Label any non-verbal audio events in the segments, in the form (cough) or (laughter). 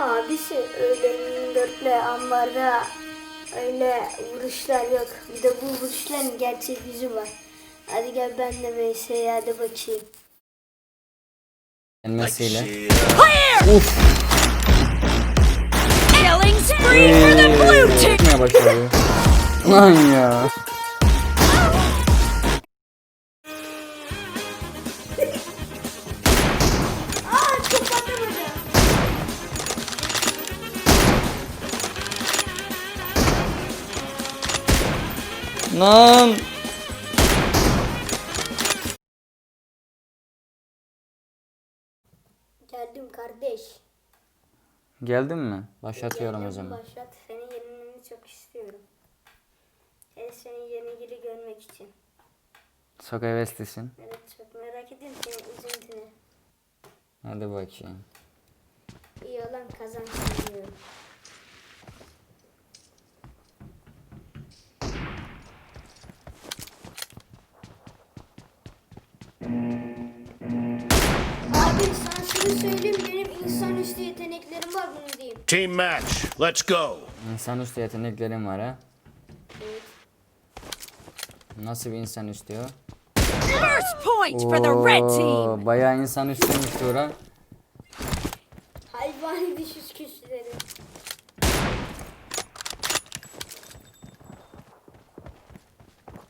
Abisi öyle dörtle ambarda öyle vuruşlar yok. Bir de bu vuruşların gerçek yüzü var. Hadi gel ben de VS'ye hadi bakayım. Gelmesiyle. Clear! Uf. Killing spree for the blue team! Lan ya. Lan. Geldim kardeş. Geldin mi? Başlatıyorum o zaman. Başlat. Senin yerini çok istiyorum. Hele senin yerini geri görmek için. Çok heveslisin. Evet çok merak ediyorum senin üzüntünü. Hadi bakayım. İyi olan kazansın diyorum. Yeteneklerim var bunu diyeyim. Team match. Let's go. İnsanüstü yeteneklerim var ha. Evet. Nasıl bir insanüstü o? First point for the red team! Oo, Bayağı insanüstüymüş Turan. Hayvani düşüş güçleri.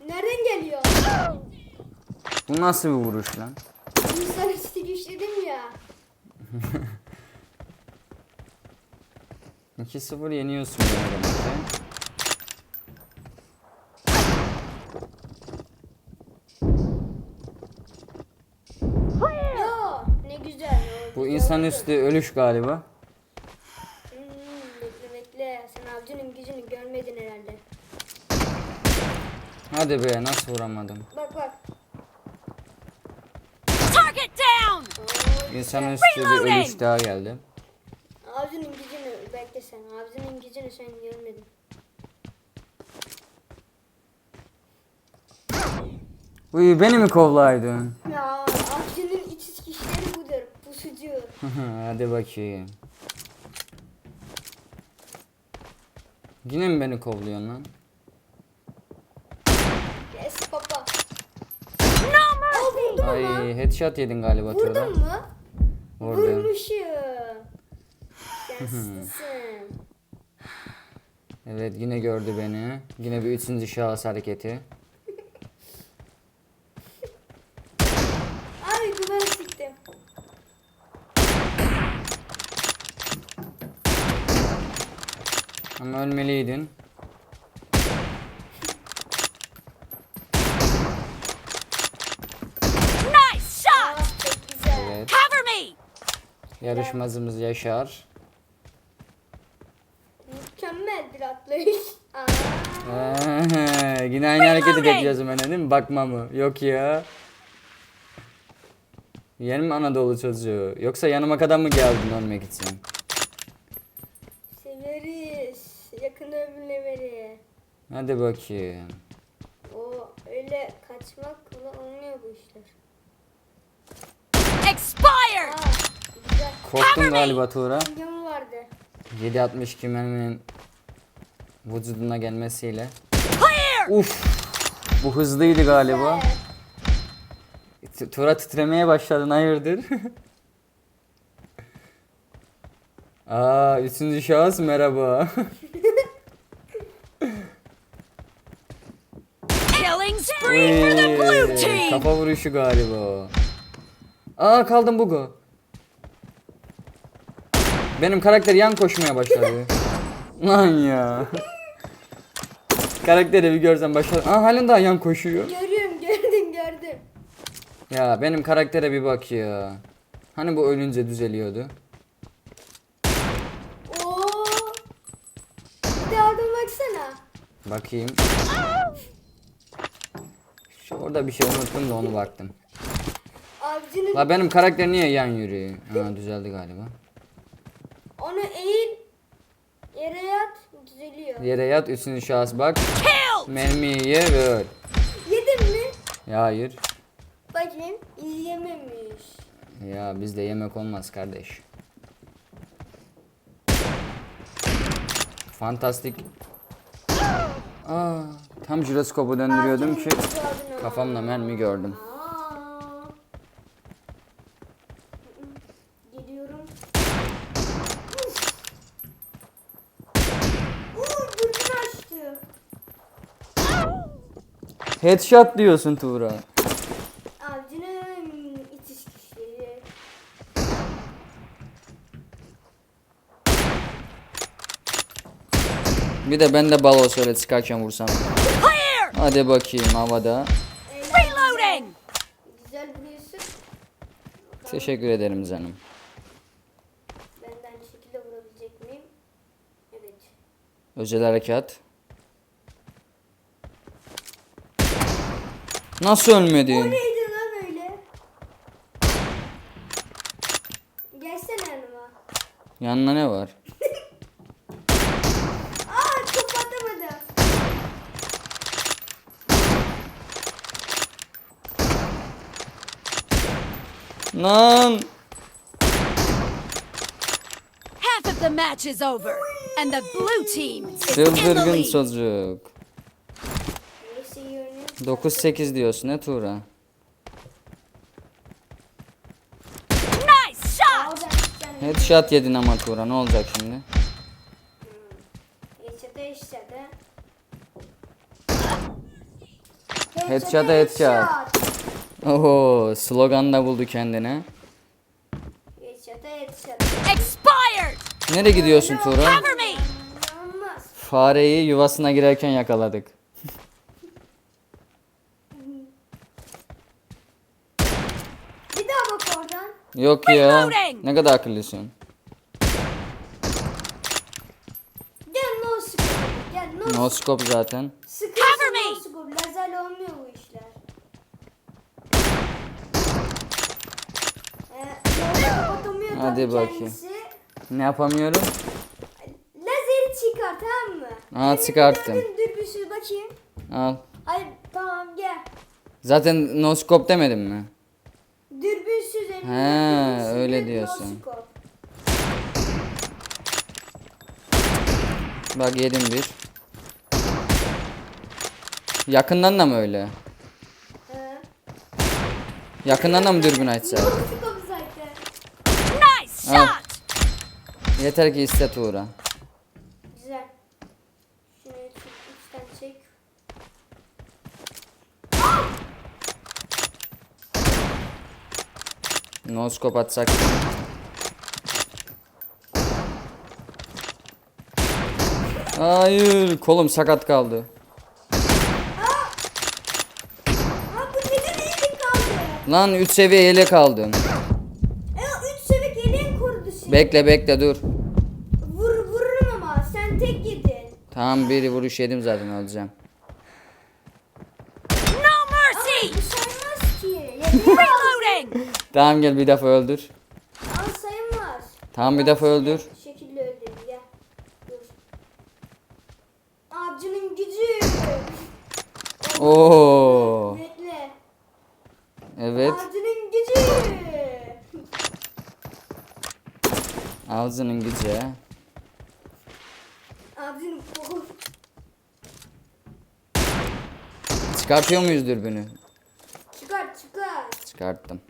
Nereden geliyor? Bu nasıl bir vuruş lan? İnsanüstü güç dedim ya. (laughs) 2-0 yeniyorsun beni demek ki. Yo ne güzel. o Bu güzel insanüstü ölüş galiba. Hmm, bekle bekle. Sen avcının gücünü görmedin herhalde. Hadi be nasıl vuramadım. Bak bak. Target down! Oo, İnsanüstü bir ölüş daha geldi. Avcının gücünü bekle sen. Avcının gücünü sen görmedin. Uy beni mi kovlaydın? Ya avcının iç güçleri budur. Pusucu. Hadi bakayım. Yine mi beni kovluyorsun lan? Yes baba. No mercy! Ay headshot yedin galiba. Vurdun mu? Vurdum. Vurmuşum. Şanslısın. Evet yine gördü beni. Yine bir üçüncü şahıs hareketi. Abi duvarı siktim. Ama ölmeliydin. Nice shot! Evet. Cover me! Yarışmacımız Yaşar. Mükemmel bir atlayış. Aa, Ee, yine aynı hareketi Reloading. bekleyeceğim ben değil mi? Bakma mı? Yok ya. Yeni mi Anadolu çocuğu? Yoksa yanıma kadar mı geldin ölmek için? severiz. Yakın ömürleri. Hadi bakayım. O öyle kaçmakla olmuyor bu işler. Expired! Aa, güzel. Korktun galiba Tuğra. Yum vardı. 7.62 merminin vücuduna gelmesiyle. Clear! Uf! Bu hızlıydı galiba. Evet. T- Tuğra titremeye başladın hayırdır? (laughs) Aa, üçüncü şahıs merhaba. (laughs) Killing spree for the blue Uy, team! Kafa vuruşu galiba. o. Aa kaldım Bugo. Benim karakter yan koşmaya başladı. (laughs) Lan ya. Karakteri bir görsen başladı. Aa halen daha yan koşuyor. Görüyorum gördüm gördüm. Ya benim karaktere bir bak ya. Hani bu ölünce düzeliyordu. Oo. Bir de oradan baksana. Bakayım. Şu orada bir şey unuttum da onu baktım. Avcının La benim karakter niye yan yürüyor? Ha düzeldi galiba. onu eğil. Yere yat düzeliyor. Yere yat üçüncü şahıs bak. Killed! Mermiyi ye ve öl. Yedin mi? Ya hayır. Bakayım izlememiş. Ya bizde yemek olmaz kardeş. fantastik. Aa, tam jiroskopu döndürüyordum ki kafamla mermi gördüm. Aa. Geliyorum. Uf. Uuu dürbün açtı. Headshot diyorsun Tuğra. Avcının itiş kişileri. Bir de ben de balo söyle çıkarken vursam. Clear! Hadi bakayım havada. Reloading! Güzel vuruyorsun. Teşekkür ederim canım. Ben de aynı şekilde vurabilecek miyim? Evet. Özel harekat. Nasıl O ölmedin? neydi lan öyle? Gelsene yanıma. Yanına ne var? (laughs) Aa kapatamadım. Lan! Half of the match is over, and the blue team is in the Çıldırgın lead. çocuk. Neyse iyi oynuyorsun. 9-8 diyorsun ne Tuğra? Nice shot! Headshot yedin ama Tuğra ne olacak şimdi? Headshot'a headshot'a. Headshot'a headshot. Oho slogan da buldu kendine. Headshot'a headshot. Expired! Nereye gidiyorsun Tuğra? Cover me! İnanılmaz. Fareyi yuvasına girerken yakaladık. Bir daha bak oradan. Yok ya. Ne kadar akıllısın. Gel no scope. Gel no, No scope zaten. Sıkıyorsun no scope. Lazerle olmuyor bu işler. Ee, Hadi bakayım. kendisi. Ne yapamıyorum? Lazeri çıkar tamam mı? Aa, çıkarttım. bir Dürbüsü bakayım. Al. Hayır tamam gel. Zaten no scope demedim mi? He, öyle diyorsun. Bak yedim bir. Yakından da mı öyle? He. Yakından da mı dürbün zaten. Nice Al. shot! Yeter ki iste Tuğra. No scope atsak. Hayır, kolum sakat kaldı. Aa bu neden elim kaldı? Lan 3 seviye yelek aldım. E o üç sebek elin korudu seni. Bekle bekle dur. Vur, vururum ama sen tek yedin. Tamam bir vuruş yedim zaten öleceğim. Tamam gel bir defa öldür. Al sayılmaz. Tamam bir defa öldür. Bu şekilde öldüm gel. Dur. Avcının gücü. Oo. Bekle. Evet. Avcının gücü. Ağzının gücü. Avcının koku. Çıkartıyor muyuz dürbünü? Çıkar çıkar. Çıkarttım.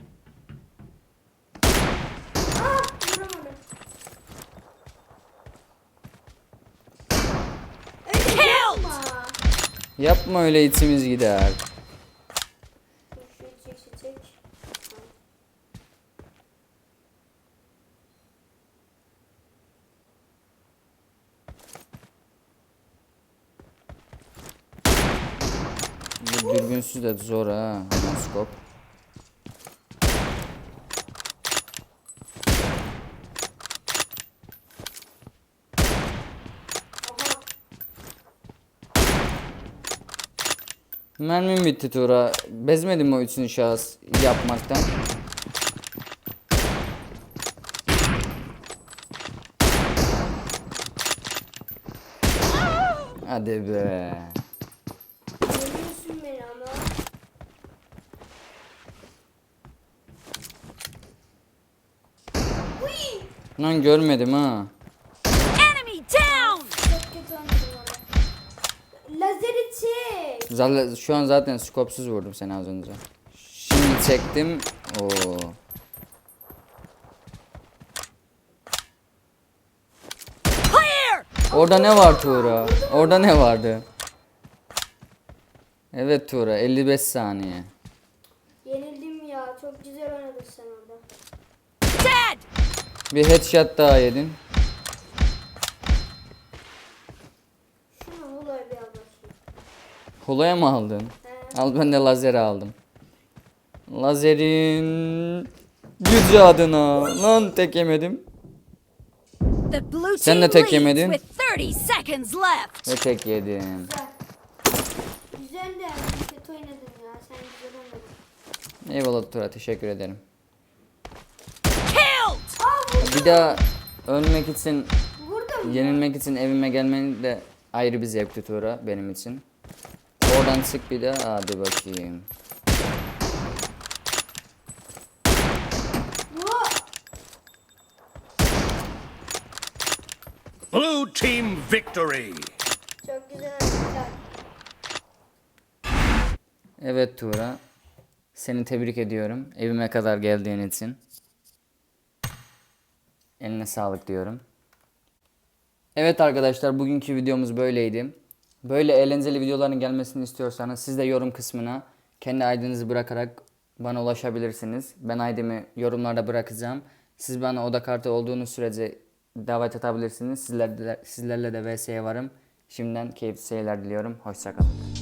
Aa vuramadım. Öyle Killed. yapma. Yapma öyle içimiz gider. Bu dürbünsüz de zor ha. Noskop. Mermim bitti Tura. Bezmedim o üçüncü şahıs yapmaktan? Hadi be. Lan görmedim ha. Zaten şu an zaten skopsuz vurdum seni az önce. Şimdi çektim. Oo. Orada ne var Tuğra? Orada ne vardı? Evet Tuğra 55 saniye. Yenildim ya. Çok güzel oynadın sen orada. Bir headshot daha yedin. Hula'ya mı aldın? Al ben de lazeri aldım. Lazerin gücü adına. Lan tek yemedim. Sen de tek yemedin. with 30 seconds left. Ve tek yedim. Güzel. Güzel de kötü oynadın ya. Sen güzel oynadın. Eyvallah Tuğra teşekkür ederim. Bir daha ölmek için, Vurdum. yenilmek için evime gelmen de ayrı bir zevkti Tuğra benim için. Oradan çık bir daha hadi bakayım. Blue team victory. Çok güzel oynadın. Evet Tuğra. Seni tebrik ediyorum. Evime kadar geldiğin için. Eline sağlık diyorum. Evet arkadaşlar bugünkü videomuz böyleydi. Böyle eğlenceli videoların gelmesini istiyorsanız siz de yorum kısmına kendi ID'nizi bırakarak bana ulaşabilirsiniz. Ben ID'mi yorumlarda bırakacağım. Siz bana oda kartı olduğunuz sürece davet atabilirsiniz. Sizler de, sizlerle de VS'ye varım. Şimdiden keyifli seyirler diliyorum. Hoşçakalın.